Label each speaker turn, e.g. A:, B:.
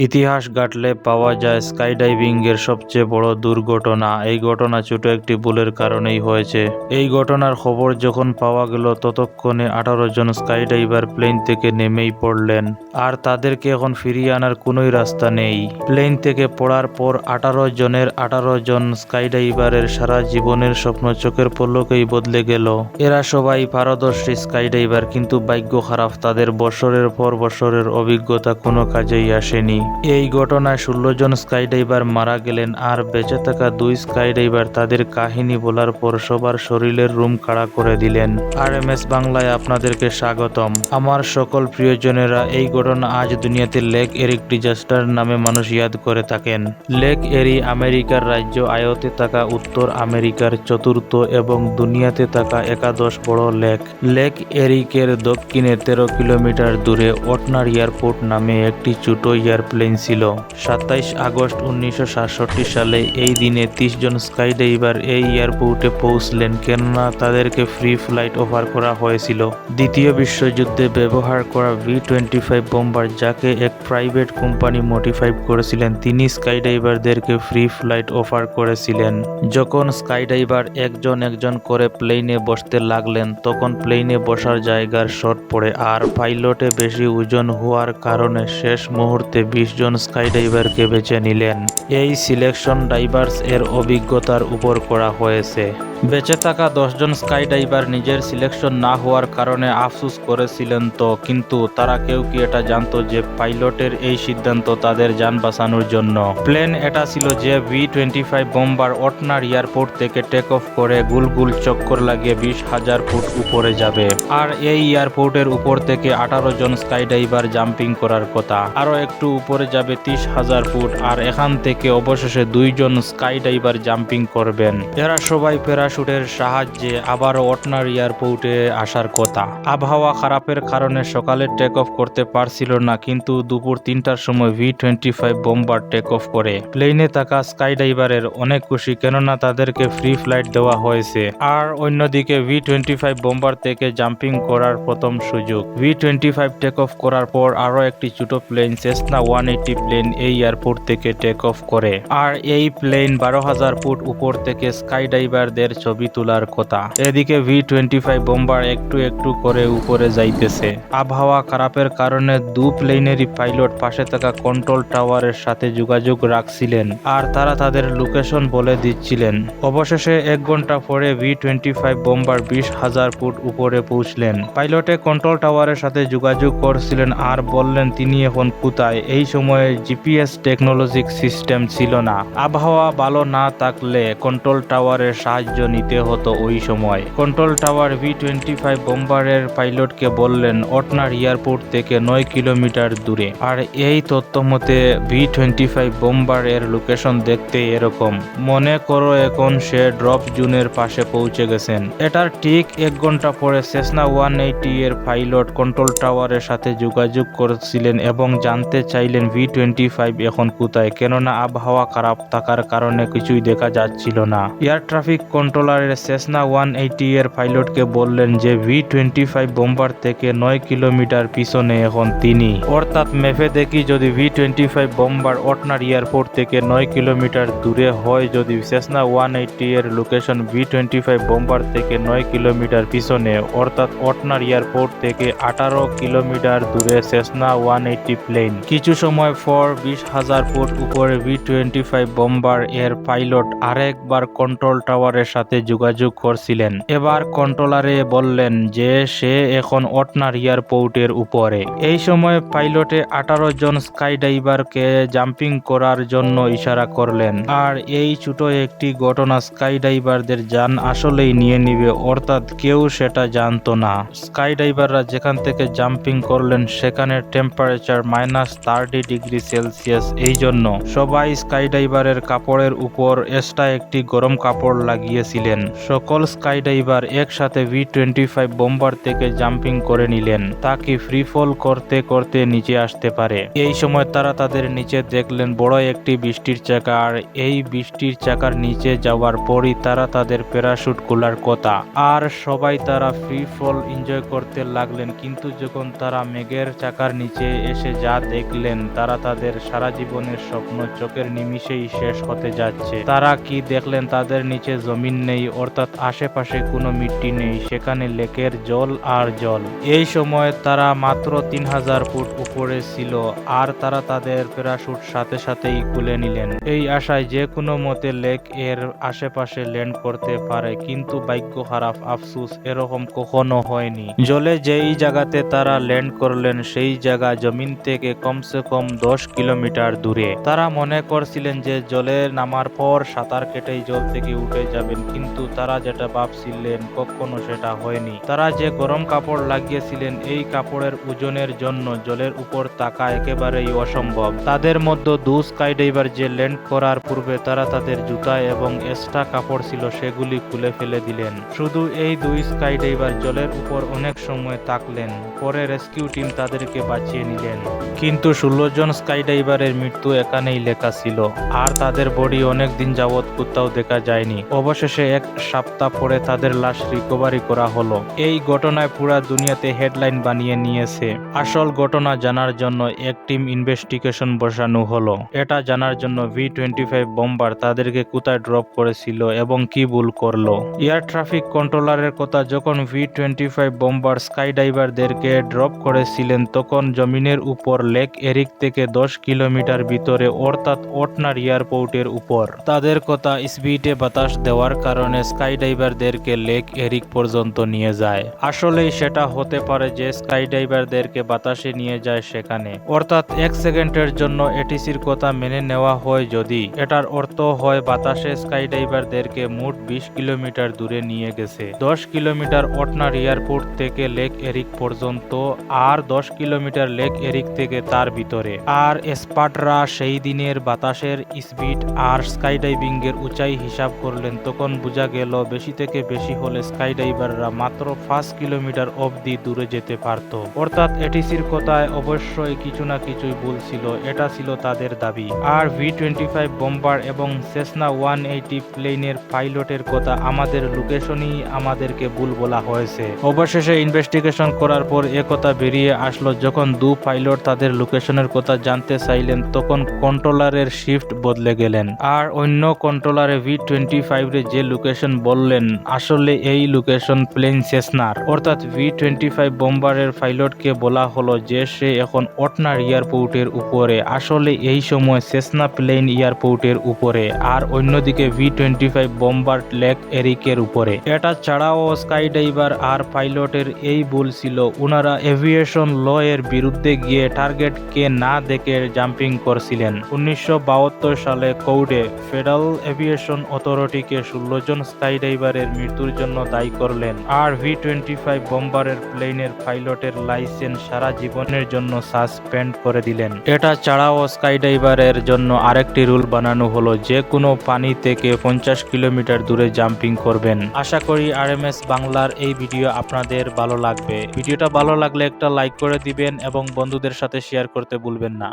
A: ইতিহাস ঘাটলে পাওয়া যায় স্কাইডাইভিং এর সবচেয়ে বড় দুর্ঘটনা। এই ঘটনা ছোট একটি ভুলের কারণেই হয়েছে। এই ঘটনার খবর যখন পাওয়া গেল, ততক্ষণে আঠারো জন স্কাইডাইভার প্লেন থেকে নেমেই পড়লেন। আর তাদেরকে এখন ফিরিয়ে আনার কোনোই রাস্তা নেই। প্লেন থেকে পড়ার পর আঠারো জনের আঠারো জন স্কাইডাইভারের সারা জীবনের স্বপ্ন চোখের পলকেই বদলে গেল। এরা সবাই পারদর্শী স্কাইডাইভার, কিন্তু ভাগ্য খারাপ। তাদের বছরের পর বছরের অভিজ্ঞতা কোনো কাজেই আসেনি। এই ঘটনায় ষোলো জন স্কাইডাইভার মারা গেলেন আর বেঁচে থাকা দুই স্কাইডাইভার তাদের কাহিনী বলার পর সবার শরীরের রুম খাড়া করে দিলেন। আর এম এস বাংলায় আপনাদেরকে স্বাগতম। আমার সকল প্রিয়জনেরা, এই ঘটনা আজ দুনিয়াতে লেক এরিক ডিজাস্টার নামে মানুষ ইয়াদ করে থাকেন। লেক এরি আমেরিকার রাজ্য, আয়তে থাকা উত্তর আমেরিকার চতুর্থ এবং দুনিয়াতে থাকা একাদশ বড় লেক। লেক এরিকের দক্ষিণে তেরো কিলোমিটার দূরে ওটনার এয়ারপোর্ট নামে একটি ছোট এয়ারপ্লেন ছিল। সাতাইশ আগস্ট উনিশশো সাতষট্টি সালে এই দিনে তিরিশ জন স্কাইডাইভার এই এয়ারপোর্টে পৌঁছলেন কেননা তাদেরকে ফ্রি ফ্লাইট অফার করা হয়েছিল। দ্বিতীয় বিশ্বযুদ্ধে ব্যবহার করা ভি টোয়েন্টি ফাইভ বোম্বার যাকে এক প্রাইভেট কোম্পানি মডিফাই করেছিলেন, তিনি স্কাইডাইভারদেরকে ফ্রি ফ্লাইট অফার করেছিলেন। যখন স্কাইডাইভার একজন একজন করে প্লেনে বসতে লাগলেন, তখন প্লেনে বসার জায়গার শর্ট পড়ে, আর পাইলটে বেশি ওজন হওয়ার কারণে শেষ মুহূর্তে বিশ জন স্কাইডাইভারকে বেছে নিলেন। এই সিলেকশন ডাইভার্স এর অভিজ্ঞতার উপর করা হয়েছে। বেঁচে থাকা দশজন স্কাইডাইভার নিজের সিলেকশন না হওয়ার কারণে আফসুস করেছিলেন তো, কিন্তু তারা কেউ কি এটা জানতো যে পাইলটের এই সিদ্ধান্ত তাদের যান বাঁচানোর জন্য? প্লেন এটা ছিল যে V twenty five bomber অটনার airport থেকে টেক অফ করে গুল গুল চক্কর লাগিয়ে বিশ হাজার ফুট উপরে যাবে। আর এই এয়ারপোর্টের উপর থেকে আঠারো জন স্কাইডাইভার জাম্পিং করার কথা। আরও একটু উপরে যাবে তিরিশ হাজার ফুট, আর এখান থেকে অবশেষে দুইজন স্কাইডাইভার জাম্পিং করবেন। এরা সবাই প্যারাশুটের সাহায্যে আবার অটনার এয়ারপোর্টে আসার কথা। আবহাওয়া খারাপের কারণে সকালে টেক অফ করতে পারছিল না, কিন্তু দুপুর তিনটার সময় V twenty five bomber take off করে প্লেনে থাকা স্কাইডাইভারের অনেক খুশি, কেননা তাদেরকে ফ্রি ফ্লাইট দেওয়া হয়েছে। আর অন্যদিকে ভি টোয়েন্টি ফাইভ বোম্বার থেকে জাম্পিং করার প্রথম সুযোগ। V twenty five take off করার পর আরও একটি ছোট plane Cessna one eighty plane এই এয়ারপোর্ট থেকে টেক অফ করে। আর এই প্লেন বারো হাজার ফুট উপর থেকে স্কাইডাইভারদের ছবি তোলার কথা। এদিকে ভি টোয়েন্টি ফাইভ বোম্বার একটু একটু করে উপরে যাইতেছে। আবহাওয়া খারাপের কারণে দু প্লেনেরই পাইলট পাশে থাকা কন্ট্রোল টাওয়ারের সাথে যোগাযোগ রাখছিলেন আর তারা তাদের লোকেশন বলে দিচ্ছিলেন। অবশেষে এক ঘণ্টা পরে ভি টোয়েন্টি ফাইভ বোম্বার বিশ হাজার ফুট উপরে পৌঁছলেন। পাইলটে কন্ট্রোল টাওয়ারের সাথে যোগাযোগ করছিলেন আর বললেন, তিনি এখন কোথায়? এই সময়ে জিপিএস টেকনোলজিক সিস্টেম ছিল না। আবহাওয়া ভালো না থাকলে কন্ট্রোল টাওয়ারের সাহায্য নিতে হতো ওই সময়। Control tower V twenty five বোম্বারের পাইলটকে বললেন, অটনার এয়ারপোর্ট থেকে নয় কিলোমিটার দূরে। আর এই তথ্য মতে ভি টোয়েন্টি ফাইভ বোম্বার এর লোকেশন দেখতে এরকম। মনে করো এখন সে ড্রপ জুনের পাশে পৌঁছে গেছেন। এটার ঠিক এক ঘণ্টা পরে সেসনা ওয়ান এইটি এর পাইলট কন্ট্রোল টাওয়ারের সাথে যোগাযোগ করছিলেন এবং জানতে চাইলেন ভি টোয়েন্টি ফাইভ এখন কোথায়। কেননা আবহাওয়া খারাপ থাকার কারণে কিছুই দেখা যাচ্ছিল না। এয়ার ট্রাফিক কন্ট্রোলারের সেসনা ওয়ান এইটি এর পাইলটকে বললেন যে ভি টোয়েন্টি ফাইভ বোম্বার থেকে নয় কিলোমিটার পিছনে এখন তিনি। অর্থাৎ মেপে দেখি যদি V twenty five bomber অটনার airport থেকে নয় কিলোমিটার দূরে হয়, যদি সেসনা ওয়ান এইটি এর location V twenty five bomber থেকে নয় কিলোমিটার পিছনে, অর্থাৎ অটনার এয়ারপোর্ট থেকে আঠারো কিলোমিটার দূরে সেসনা ওয়ান এইটি প্লেন কিছু সময় পর বিশ হাজার ফুট উপরে ভি টোয়েন্টি ফাইভ বোম্বার এর পাইলট আরেকবার কন্ট্রোল টাওয়ারের সাথে যোগাযোগ করছিলেন। এবার কন্ট্রোলারে বললেন যে, সে এখন অটনার এয়ারপোর্টের উপরে। এই সময় পাইলটে আঠারো জন স্কাইডাইভারকে জাম্পিং করার জন্য ইশারা করলেন। আর এই ছোট একটি ঘটনা স্কাইডাইভারদের যান আসলেই নিয়ে নিবে, অর্থাৎ কেউ সেটা জানতো না। স্কাইডাইভাররা যেখান থেকে জাম্পিং করলেন, সেখানে temperature minus thirty degree Celsius এই জন্য সবাই স্কাইডাইভারের কাপড়ের উপর এক্সট্রা একটি গরম কাপড় লাগিয়েছিলেন সকল স্কাইডাইভার একসাথে ভি টোয়েন্টি ফাইভ বোম্বার থেকে জাম্পিং করে নিলেন। তাকে ফ্রি ফল করতে করতে নিচে আসতে পারে? এই সময় তারা তাদের নিচে দেখলেন বড় একটি বৃষ্টির চাকা। আর এই বৃষ্টির চাকার নিচে যাওয়ার পরই তারা তাদের প্যারাশুট খোলার কথা। আর সবাই তারা ফ্রি ফল এনজয় করতে লাগলেন। কিন্তু যখন তারা মেঘের চাকার নিচে এসে যা দেখলেন, তারা তাদের সারা জীবনের স্বপ্ন চোখের নিমিষেই শেষ হতে যাচ্ছে। তারা কি দেখলেন? তাদের নিচে জমিন নেই, অর্থাৎ আশেপাশে কোনো মিট্টি নেই, সেখানে লেকের জল আর জল। এই সময় তারা মাত্র তিন হাজার ফুট উপরে ছিল, আর তারা তাদের প্যারাশুট সাথে সাথেই খুলে নিলেন। এই আশায় যে কোনো মতে লেক এর আশেপাশে ল্যান্ড করতে পারে, কিন্তু ভাগ্য খারাপ, আফসুস এরকম কখনো হয়নি। জলে যেই জায়গাতে তারা ল্যান্ড করলেন, সেই জায়গা জমিন থেকে কমসে কম দশ কিলোমিটার দূরে। তারা মনে করছিলেন যে জলে নামার পর সাঁতার কেটেই জল থেকে উঠে যাবেন। কিন্তু তারা যেটা ভাবছিলেন কখনো সেটা হয়নি। তারা যে গরম কাপড় লাগিয়েছিলেন, এই কাপড়ের ওজনের জন্য জলের উপর তাকা একেবারেই অসম্ভব। তাদের মধ্যে দু স্কাই ডাইভার যে ল্যান্ড করার পূর্বে তারা তাদের জুতা এবং এক্সট্রা কাপড় ছিল সেগুলি খুলে ফেলে দিলেন। শুধু এই দুই স্কাই ডাইভার জলের উপর অনেক সময় তাকলেন পরে রেস্কিউ টিম তাদেরকে বাঁচিয়ে নিলেন। কিন্তু ষোলো জন স্কাই ডাইভারের মৃত্যু এখানেই লেখা ছিল। আর তাদের বডি অনেক দিন যাবৎ কোথাও দেখা যায়নি। অবশেষে এক সপ্তাহ পরে তাদের লাশ রিকভারি করা হলো। এই ঘটনায় পুরা দুনিয়াতে হেডলাইন বানিয়ে নিয়েছে। আসল ঘটনা জানার জন্য এক টিম ইনভেস্টিগেশন বসানো হলো। এটা জানার জন্য ভি টোয়েন্টি ফাইভ বোম্বার তাদেরকে কোথায় ড্রপ করেছিল এবং কি ভুল করল। এয়ার ট্রাফিক কন্ট্রোলারের কথা যখন V twenty five bomber sky ডাইভারদেরকে drop করেছিলেন, তখন জমিনের উপর লেক এরিক থেকে দশ কিলোমিটার ভিতরে অর্থাৎ ওটনার এয়ারপোর্টের উপর। তাদের কথা স্পিডে বাতাস দেওয়ার কারণে স্কাই ডাইভারদেরকে লেক এরিক পর্যন্ত নিয়ে যায়। আসলেই সেটা হতে পারে যে স্কাই ডাইভারদেরকে বাতাসে নিয়ে যায় সেখানে। অর্থাৎ এক সেকেন্ডের জন্য এটিসির কথা মেনে নেওয়া হয় যদি। এটার অর্থ হয় বাতাসে স্কাই ডাইভারদেরকে মোট বিশ কিলোমিটার দূরে নিয়ে গেছে। দশ কিলোমিটার ওটনার এয়ারপোর্ট থেকে লেক এরিক পর্যন্ত আর দশ কিলোমিটার লেক এরিক থেকে তার ভিতরে। আর এসপাটরা সেই দিনের বাতাসের স্পিড আর স্কাই ডাইভিং এর উঁচাই হিসাব করলেন তখন বোঝা গেল, বেশি থেকে বেশি হলে স্কাই ডাইভাররা মাত্র পাঁচ কিলোমিটার অবধি দূরে যেতে পারত। অর্থাৎ এটিসির কথায় অবশ্যই কিছু না কিছুই ভুল ছিল, এটা ছিল তাদের দাবি। আর ভি টোয়েন্টি ফাইভ বোম্বার এবং সেসনা ওয়ান এইটি প্লেনের পাইলটের কথা আমাদের লোকেশনই আমাদেরকে ভুল বলা হয়েছে। অবশেষে ইনভেস্টিগেশন করার পর এ কথা বেরিয়ে আসলো, যখন দু পাইলট তাদের লোকেশনের কথা জানতে চাইলেন, তখন কন্ট্রোলারের শিফট বদলে গেলেন। আর অন্য কন্ট্রোলারে ভি টোয়েন্টি ফাইভ যে লোকেশন বললেন, আসলে এই লোকেশন প্লেন সেসনার অর্থাৎ ভি টোয়েন্টি ফাইভ বোম্বারের পাইলটকে বলা হলো যে সে এখন অটনার এয়ারপোর্টের উপরে। আসলে এই সময় সেসনা প্লেন এয়ারপোর্টের উপরে আর অন্যদিকে V twenty five bomber lake এরিকের উপরে। এটা ছাড়াও স্কাই ডাইভার আর পাইলটের এই ভুল ছিল। ওনারা এভিয়েশন ল এর বিরুদ্ধে গিয়ে টার্গেটকে না দেখে জাম্পিং করছিলেন। উনিশশো বাহাত্তর সালে কৌডে ফেডারেল এভিয়েশন অথরিটিকে ষোলো স্কাই ডাইভারের মৃত্যুর জন্য দায়ী করলেন। আর ভি টোয়েন্টি ফাইভ বোম্বারের প্লেনের পাইলটের লাইসেন্স সারা জীবনের জন্য সাসপেন্ড করে দিলেন। এটা ছাড়াও স্কাই ডাইভারের জন্য আরেকটি রুল বানানো হলো, যে কোনো পানি থেকে পঞ্চাশ কিলোমিটার দূরে জাম্পিং করবেন। আশা করি আর এম এস বাংলার এই ভিডিও আপনাদের ভালো লাগবে। ভিডিওটা ভালো লাগলে একটা লাইক করে দিবেন এবং বন্ধুদের সাথে শেয়ার করতে ভুলবেন না।